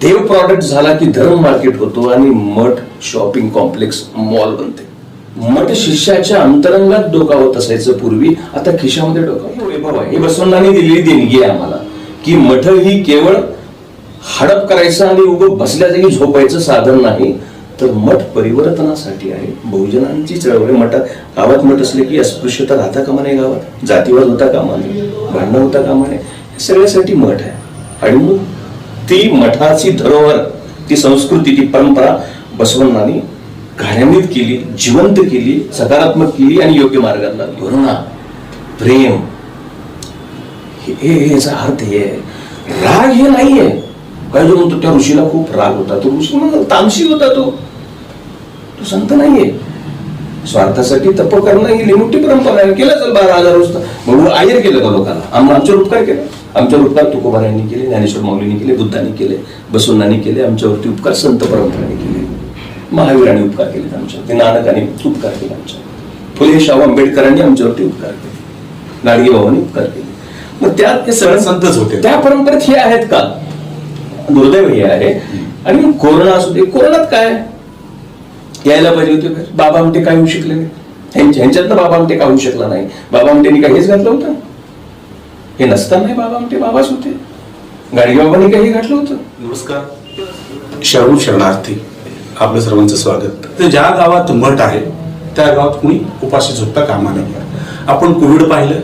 देव product झाला की धर्म मार्केट होतो आणि मठ शॉपिंग कॉम्प्लेक्स मॉल बनते. मठ शिष्याच्या अंतरंगात डोकावत असायचं पूर्वी. आता खिशामध्ये डोकावत वैभव आहे दिलेली देणगी आहे आम्हाला. की मठ ही केवळ हडप करायचं आणि उभं बसल्या जागी झोपायचं साधन नाही तर मठ परिवर्तनासाठी आहे. बहुजनांची चळवळ मठात गावात मठ असले की अस्पृश्यता राहता कामा नये गावात. जातीवाद होता कामा नये. भांडण होता कामा नये. हे सगळ्यासाठी मठ आहे. आणि मग ती मठाची धरोहर ती संस्कृती ती परंपरा बसवण्णांनी कार्यान्वित केली जिवंत केली सकारात्मक केली आणि योग्य मार्गाला करुणा प्रेम. हे याचा अर्थ हे राग हे नाहीये. काय जो म्हणतो त्या ऋषीला खूप राग होता. तो ऋषी म्हणून तामशी होता तो. तो संत नाहीये. स्वार्थासाठी तप करणं ही लिमिटी परंपरा आहे. केलं चल बारा हजार वाजता म्हणून आयर केलं का लोकांना. आम्हाला आमच्यावर उपकार केला. आमच्यावर उपकार तुकोबारायांनी केले ज्ञानेश्वर माऊलींनी केले बुद्धांनी केले बसवण्णांनी केले आमच्यावरती उपकार संत परंपरेने केले. महावीरांनी उपकार केले आमच्यावरती नानकांनी उपकार केले आमच्यावर. फुले शाहू आंबेडकरांनी आमच्यावरती उपकार केले. गाडगे बाबांनी उपकार केले. मग त्यात ते सगळे संतच होते. त्या परंपरेत हे आहेत का? दुर्दैव हे आहे. आणि कोरोना असू दे कोरोनात काय? यायला पाहिजे होते. बाबा आमटे काय होऊ शकले नाही? ह्यांच्या- ह्यांच्यातनं बाबा आमटे काय होऊ शकला नाही? बाबा आमटेनी काय हेच घातलं होतं? हे नसताना बाबा आमटे बाबाच होते. गाडगे बाबांनी काही घातलं होतं. नमस्कार. शरण शरणार्थी. आपलं सर्वांचं स्वागत. तर ज्या गावात मठ आहे त्या गावात कुणी उपाशी झोपता कामा नये. आपण कोविड पाहिलं.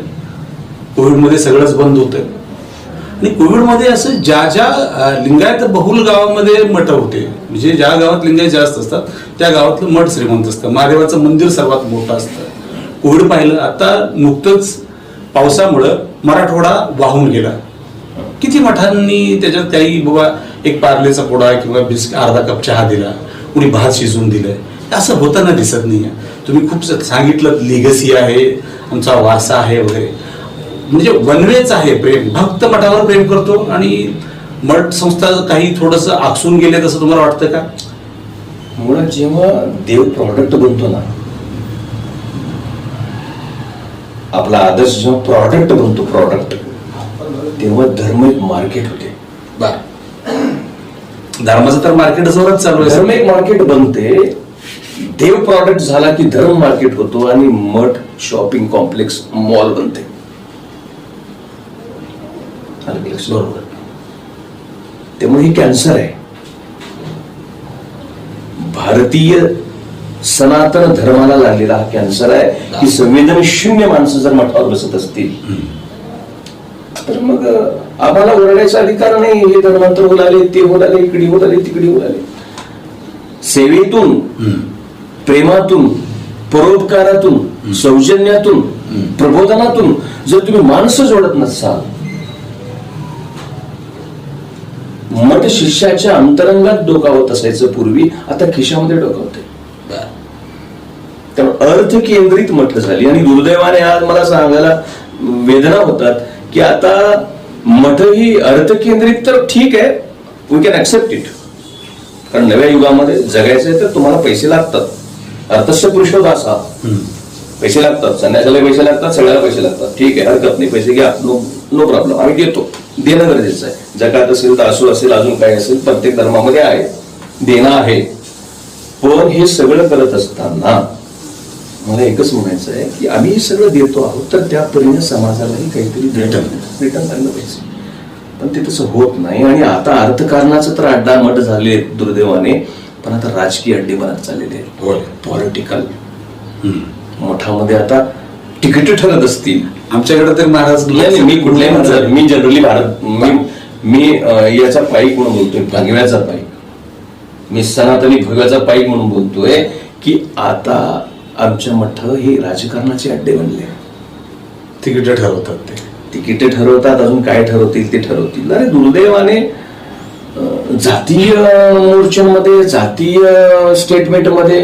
कोविडमध्ये सगळंच बंद होतं. आणि कोविडमध्ये असं ज्या ज्या लिंगायत बहुल गावामध्ये मठ होते म्हणजे ज्या गावात लिंगायत जास्त असतात त्या गावातलं मठ श्रीमंत असतं. महादेवाचं मंदिर सर्वात मोठं असतं. कोविड पाहिलं. आता नुकतंच पावसामुळं मराठवाडा वाहून गेला. किती मठांनी त्याच्यात काही बाबा एक पार्लेचा पोडा किंवा बिस्क अर्धा कप चहा दिला कुणी भात शिजवून दिलं असं होताना दिसत नाही आहे तुम्ही खूप सांगितलं लिगसी आहे आमचा वारसा आहे वगैरे. म्हणजे वनवेच आहे प्रेम. भक्त मठावर प्रेम करतो आणि मठ संस्था काही थोडस आकसून गेले तसं तुम्हाला वाटतं का? मुळात जेव्हा देव प्रॉडक्ट बनतो ना आपला आदर्श जेव्हा प्रॉडक्ट बनतो प्रॉडक्ट तेव्हा धर्म एक मार्केट होते. धर्माचं तर मार्केट जोरात चालू आहे. धर्म एक मार्केट बनते. देव प्रॉडक्ट झाला की धर्म मार्केट होतो आणि मठ शॉपिंग कॉम्प्लेक्स मॉल बनते? बरोबर. त्यामुळे ही कॅन्सर आहे. भारतीय सनातन धर्माला लागलेला हा कॅन्सर आहे. की संवेदन शून्य माणसं जर मठावर बसत असतील तर मग आम्हाला ओरडायचा अधिकार नाही. हे धर्मांतर बोलाले ते बोलाले इकडे बोलाले तिकडे बोलाले सेवेतून प्रेमातून परोपकारातून सौजन्यातून प्रबोधनातून जर तुम्ही माणसं जोडत नसाल मठ शिष्याच्या अंतरंगात डोकावत असायचं पूर्वी आता खिशामध्ये डोकावते त्यामुळे अर्थ केंद्रित मठ झाली. आणि दुर्दैवाने आज मला सांगायला वेदना होतात की आता मठ ही अर्थ केंद्रित तर ठीक आहे वी कॅन ऍक्सेप्ट इट कारण नव्या युगामध्ये जगायचं आहे तर तुम्हाला पैसे लागतात. अर्थस्य पुरुषोदास हा पैसे लागतात. संन्यासाला पैसे लागतात सगळ्याला पैसे लागतात. ठीक आहे हरकत नाही पैसे घ्या नो नो प्रॉब्लेम आम्ही देतो. देणं गरजेचं आहे. जगात असेल दासू असेल अजून काय असेल प्रत्येक धर्मामध्ये आहे. देणं आहे. पण हे सगळं करत असताना मला एकच म्हणायचं आहे की आम्ही सगळं देतो आहोत तर त्या परीने समाजालाही काहीतरी Return. रिटर्न लागलं पाहिजे पण ते तसं होत नाही. आणि आता अर्थकारणाचं तर अड्डा मठ झाले दुर्दैवाने पण आता राजकीय अड्डे बनत चाललेले. आहेत. पॉलिटिकल. मठामध्ये आता तिकीट ठरत असतील. आमच्याकडे तर महाराज मी कुठल्याही मी जनरली भारत मी मी याचा पाईक म्हणून बोलतोय? भगव्याचा पाईक मी सनातनी भगव्याचा पाईक म्हणून बोलतोय की आता आमच्या मठ हे राजकारणाचे अड्डे बनले. तिकीट ठरवतात ते. तिकीटे ठरवतात अजून काय ठरवतील ते ठरवतील. अरे दुर्दैवाने जातीय मोर्चांमध्ये जातीय स्टेटमेंटमध्ये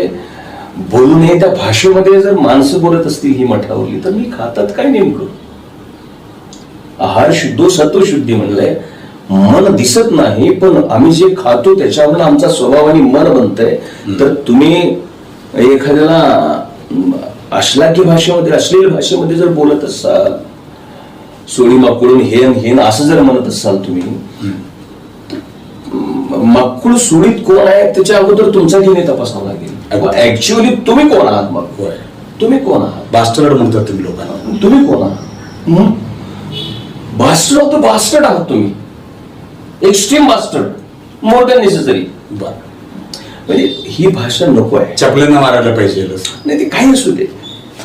बोलू नये त्या भाषेमध्ये जर माणसं बोलत असतील ही मठावरली तर मी खातात काय नेमकं? आहार शुद्धो सत्व शुद्धी म्हणलंय. मन दिसत नाही पण आम्ही जे खातो त्याच्यावरून आमचा स्वभाव आणि मन बनतंय. तर तुम्ही एखाद्याला अश्लाघ्य भाषेमध्ये अश्लील भाषेमध्ये जर बोलत असाल सोडी माकडून हेन हेन असं जर म्हणत असाल तुम्ही तर, मकुळ सुडीत कोण आहे? त्याच्या अगोदर तुमचा डीएनए तपासावा लागेल. ऍक्च्युअली तुम्ही कोण आहात मग तुम्ही कोण आहात? बास्टर्ड म्हणतात तुम्ही लोकांना. तुम्ही कोण आहात? बास्टर्ड द बास्टर्ड आहात तुम्ही. Extreme bastard more than necessary म्हणजे ही भाषा नको आहे. चपल्यांना मारायला पाहिजे. नाही ते काही असू दे.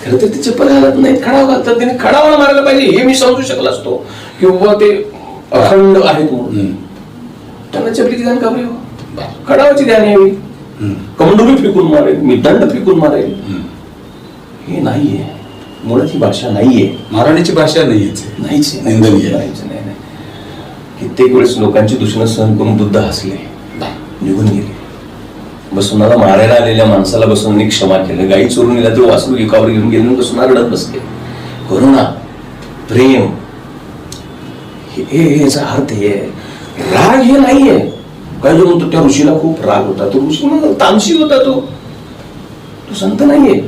खरं तर ते चप्पल घालत नाही खडाव घालतात. त्याने खडावाला मारायला पाहिजे हे मी समजू शकलो असतो. की बाबा ते अखंड आहेत म्हणून. त्यांना चपलीची ध्यान का बरे. खडावाची ध्यान यावी. कमंडोली फेकून मारेल मी दंड फेकून मारेल. हे नाहीये. मुळात ही भाषा नाहीये. मारण्याची भाषा नाहीच. नाहीच. निंदनीय नाही नाही. कित्येक वेळेस लोकांची दुश्मन सहन करून बुद्ध हसले. निघून गेले. बसून मला मारायला आलेल्या माणसाला बसून क्षमा केलं. गाई चोरून गेला तो वासरू एकावर घेऊन गेले बसून रडत बसले. करुणा प्रेम हे- याचा अर्थ हे राग हे नाहीये. काय जो म्हणतो त्या ऋषीला खूप राग होता. तो ऋषी म्हणून तामशी होता तो. तो संत नाहीये.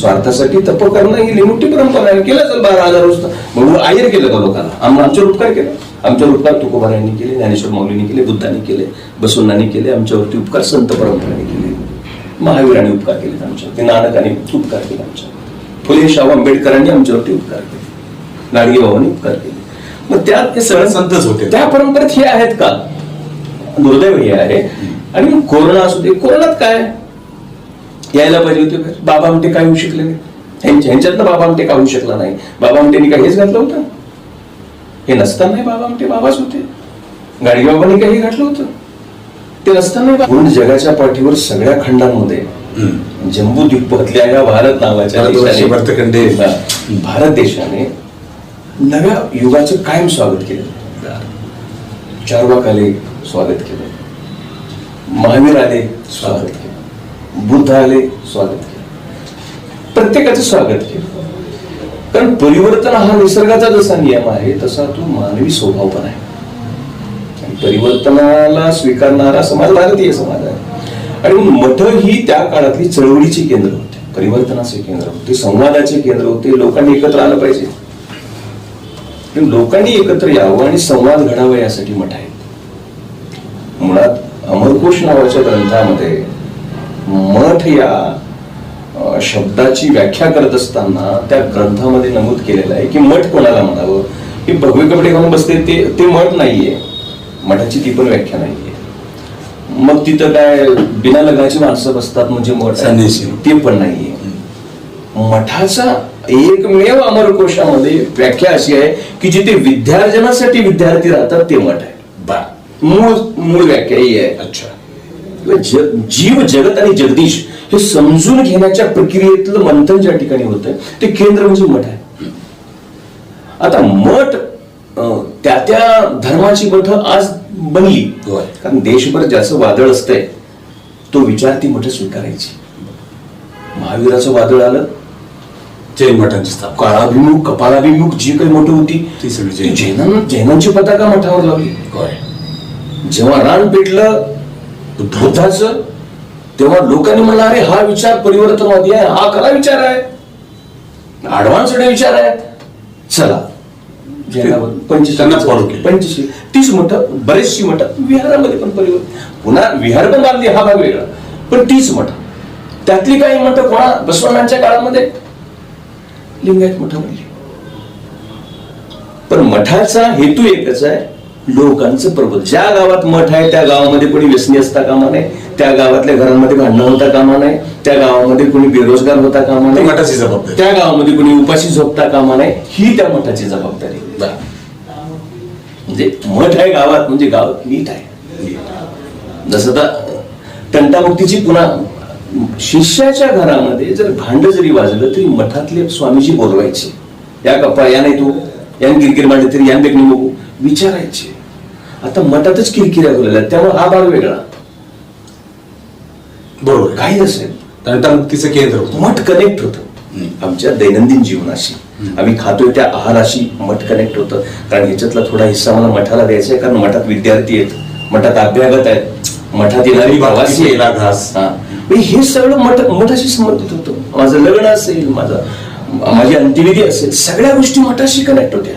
स्वार्थासाठी तप करणं ही लिमुटी परंपरा आहे. केलं चल बारा हजार वर्ष. म्हणून आयर केलं का लोकांना? आम आमच्यावर उपकार केला. आमच्यावर उपकार तुकोबारायांनी केले ज्ञानेश्वर माऊलींनी केले बुद्धांनी केले बसवण्णांनी केले आमच्यावरती उपकार संत परंपरेने केले. महावीरांनी उपकार केले आमच्यावरती नानकांनी उपकार केले आमच्यावर फुले शाहू आंबेडकरांनी आमच्यावरती उपकार केले. गाडगे बाबांनी उपकार केले. मग त्यात ते सगळे संतच होते. त्या परंपरेत हे आहेत का? दुर्दैव हे आहे. आणि कोरोना असू दे कोरोनात काय? यायला पाहिजे होते. बाबा आमटे काय होऊ शकले नाही. ह्यांच्या- ह्यांच्यातनं बाबा आमटे काय होऊ शकला नाही. बाबा आमटेनी काय हेच घातलं होतं? हे नसताना बाबा आमटे बाबाच होते. गाडगे बाबांनी काही घातलं होतं. ते नसताना पूर्ण जगाच्या पाठीवर सगळ्या खंडांमध्ये हम्म. जम्बूद्वीपातल्या या भारत नावाच्या देशाने- भारत देशाने नव्या युगाचं कायम स्वागत केलं. चारवाक आले स्वागत केलं. महावीर आले स्वागत केलं. बुद्ध आले स्वागत केलं. प्रत्येकाचं स्वागत केलं. कारण परिवर्तन हा निसर्गाचा जसा नियम आहे तसा तो मानवी स्वभाव पण आहे. परिवर्तनाला स्वीकारणारा समाज भारतीय समाज आहे. आणि मठ ही त्या काळातली चळवळीची केंद्र होते परिवर्तनाचे केंद्र होते संवादाचे केंद्र होते लोकांनी एकत्र आलं पाहिजे. लोकांनी एकत्र यावं आणि संवाद घडावा यासाठी मठ आहेत. मुळात अमरकोश नावाच्या ग्रंथामध्ये मठ या शब्दाची व्याख्या करत असताना त्या ग्रंथामध्ये नमूद केलेलं आहे की मठ कोणाला म्हणावं? हे भगवे कपडे घालून बसते ते ते मठ नाहीये. मठाची ती पण व्याख्या नाहीये. मग तिथं काय बिना लग्नाची माणसं बसतात म्हणजे मठ. ते पण नाहीये. मठाचा एकमेव अमरकोशामध्ये व्याख्या अशी आहे की जिथे विद्यार्जनासाठी विद्यार्थी राहतात ते मठ आहे. बर मूळ मूळ व्याख्या ही आहे. अच्छा. जीव जगत आणि जगदीश हे समजून घेण्याच्या प्रक्रियेतलं मंथन ज्या ठिकाणी होतं ते केंद्र म्हणजे मठ आहे. आता मठ त्या त्या धर्माची मठ आज बनली. कारण देशभर ज्याचं वादळ असतंय तो विचार ती मठ स्वीकारायची. महावीराचं वादळ आलं. जैन मठांची स्थापना. काळाभिमुख कपाळाभिमुख जी काही मठ होती ती सगळी जैनांची पताका मठावर लावली. जेव्हा रान पेटलं बुद्धाचं तेव्हा लोकांनी म्हणलं अरे हा विचार परिवर्तनवादी आहे हा खरा विचार आहे. ऍडव्हान्स विचार आहे चला. केलं. पंचशील तीच मठ बरेचशी मठ विहारामध्ये पण परिवर्तन. पुन्हा विहार पण बांधली हा भाग वेगळा. पण तीच मठ त्यातली काही मठ कोणा बसवण्णांच्या काळामध्ये? लिंगायत मठ बनली पण मठाचा हेतू एकच आहे लोकांचं प्रबोध ज्या गावात मठ आहे त्या गावामध्ये कोणी व्यसनी असता कामा नये. त्या गावातल्या घरांमध्ये भांडणं होता कामा नये. त्या गावामध्ये कोणी बेरोजगार होता कामा नये. मठाची जबाबदारी. त्या गावामध्ये कोणी उपाशी झोपता कामा नये. ही त्या मठाची जबाबदारी. म्हणजे मठ आहे गावात म्हणजे गाव नीट आहे. जसं आता तंटामुक्तीची पुन्हा शिष्याच्या घरामध्ये जर भांड जरी वाजलं तरी मठातले स्वामीजी बोलवायचे. या कप्पा या नाही तू. यान किरकिर मांडली तरी यान बेकनी बघू विचारायचे. आता मठातच किरकिऱ्या बोलल्या त्यामुळे हा भाग वेगळा. बरोबर. काही असेल तंटामुक्तीचं केंद्र होतं. मठ कनेक्ट होतं. आमच्या दैनंदिन जीवनाशी. आम्ही खातोय त्या आहाराशी मठ कनेक्ट होतं. कारण ह्याच्यातला थोडा हिस्सा मला मठाला द्यायचा आहे. कारण मठात विद्यार्थी आहेत. मठात अभ्यागत आहेत. मठात येणारी प्रवासी आहेत. केला घास. हा. म्हणजे हे सगळं मठ मठाशी संबंधित होतं. माझं लग्न असेल माझं माझी अंत्यविधी असेल सगळ्या गोष्टी मठाशी कनेक्ट होत्या.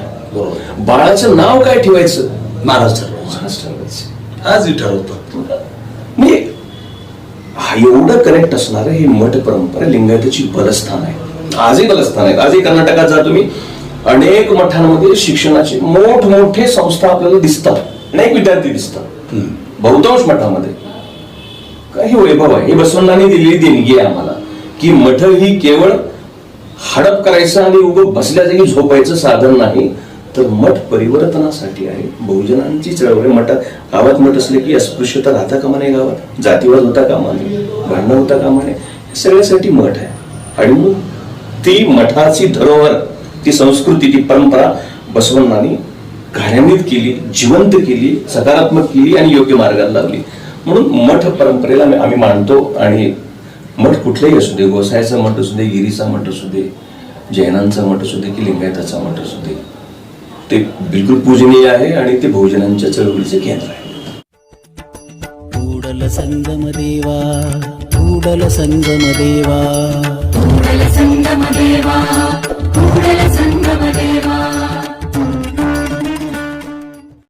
बाळाचं नाव काय ठेवायचं? महाराज ठरवायचे महाराज ठरवायचं आजही ठरवतात म्हणजे हा एवढं कनेक्ट असणारं हे मठ परंपरा लिंगायताची बलस्थान आहे. आजही बलस्थान आहे. आजही कर्नाटकात जा तुम्ही. अनेक मठांमध्ये शिक्षणाचे मोठमोठे संस्था आपल्याला दिसतात. अनेक विद्यार्थी दिसतात. बहुतांश मठामध्ये. काही वैभव आहे. हे बसवण्णांनी दिलेली देणगी आहे आम्हाला. की मठ ही केवळ हडप करायचं आणि उगं बसल्या जागी झोपायचं साधन नाही. तर मठ परिवर्तनासाठी आहे. बहुजनांची चळवळ मठ मठात गावात मठ असले की अस्पृश्यता राहता कामा नये गावात. जातीवाद होता कामा नये. भांडणं होता कामा नये. सगळ्यासाठी मठ आहे. आणि मग ती मठाची धरोहर ती संस्कृती ती परंपरा बसवण्णांनी घाण्यान्वित केली जिवंत केली सकारात्मक केली आणि योग्य मार्गाला लावली म्हणून मठ परंपरेला आम्ही- आम्ही मानतो. आणि मठ कुठलाही असू दे गोसायचा मठ असू दे गिरीचा मठ असू दे जैनांचा मठ असू दे की लिंगायताचा मठ असू दे. ते बिलकुल पूजनीय आहे आणि ते बहुजनांच्या चळवळीचे केंद्र आहे ಕೂಡಲ ಸಂಗಮ ದೇವಾ ಕೂಡಲ ಸಂಗಮ ದೇವಾ ಕೂಡಲ ಸಂಗಮ ದೇವಾ ಕೂಡಲ